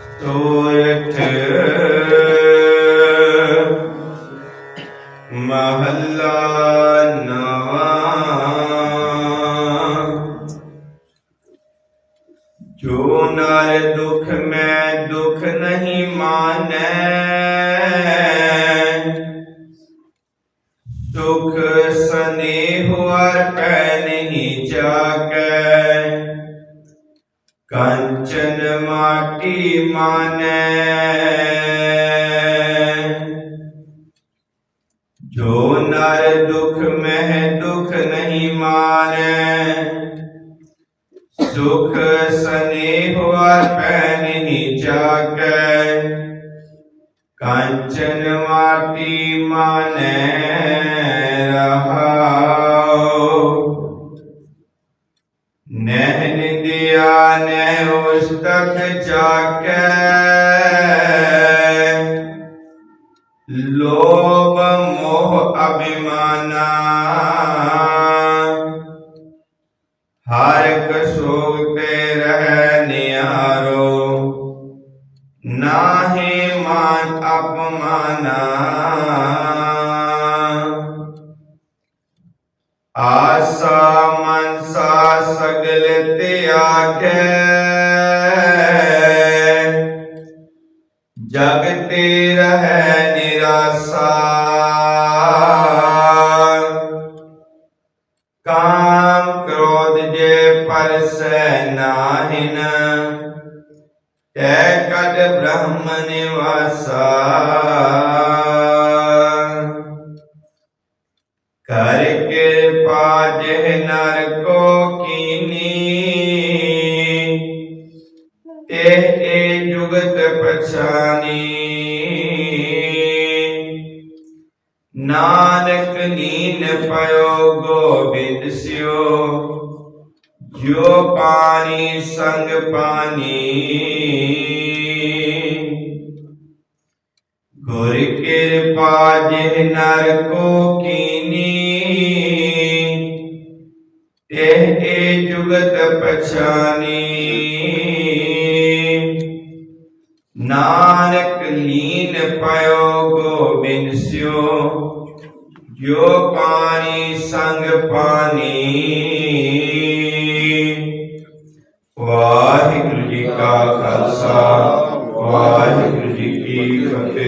ਸੋਰਠ ਮਹੱਲਾ ਨਵਾਂ ਜੋ ਨਰ ਦੁਖ ਮੈਂ ਦੁਖ ਨਹੀਂ ਮਾਨੈ ਦੁਖ ਸਨੇਹ ਹਰ ਪੈ ਨਹੀਂ ਜਾਗੈ ਕੰਚਨ ਮਾਟੀ ਮਾਨੈ। ਜੋ ਨਰ ਦੁਖ ਮਹਿ ਦੁਖ ਨਹੀਂ ਮਾਨੈ, ਸੁਖ ਸਨੇਹ ਹਰ ਪੈ ਨਹੀਂ ਜਾਗੈ। ਕੰਚਨ ਮਾਟੀ ਮਾਨੈ। ਨਹਿ ਨਿੰਦਿਆ, ਨਹਿ ਉਸਤਤ ਜਾਗੈ ਲੋਭ ਮੋਹ ਅਭਿਮਾਨਾ। ਹਰ ਕਸੋਗ ਤੇ ਰਹਿ ਨਿਆਰੋ ਨਾਹੀ ਮਾਨ ਅਪਮਾਨਾ। ਆਸਾ ਮਨਸਾ ਸਗਲ ਤਿਆਗੈ। ਜਗ ਤੇ ਰਹਿ ਨਿਰਾਸਾ। ਕਾਮ ਕ੍ਰੋਧ ਜੇ ਪਰਸੈ ਨਾਹਿਨ, ਤੈ ਕਦ ਬ੍ਰਹਮ ਨਿਵਾਸਾ। ਜੁਗਤ ਪਛਾਨੀ ਨਾਨਕ ਨੀਨ ਪਇਓ ਗੋਬਿੰਦ ਸਿਓ ਜੋ ਪਾਣੀ ਸੰਗ ਪਾਣੀ ਗੁਰ ਕਿਰਪਾ ਜਿਹ ਨਰ ਕੋ ਕੀਨੀ ਇਹ ਏ ਜੁਗਤ ਪਛਾਨੀ ਨਾਨਕ ਲੀਨ ਪਇਓ ਗੋਬਿੰਦ ਸਿਓ, ਜੋ ਪਾਣੀ ਸੰਗ ਪਾਣੀ ਵਾਹਿਗੁਰੂ ਜੀ ਕਾ ਖਾਲਸਾ, ਵਾਹਿਗੁਰੂ ਜੀ ਕੀ ਫਤਿਹ।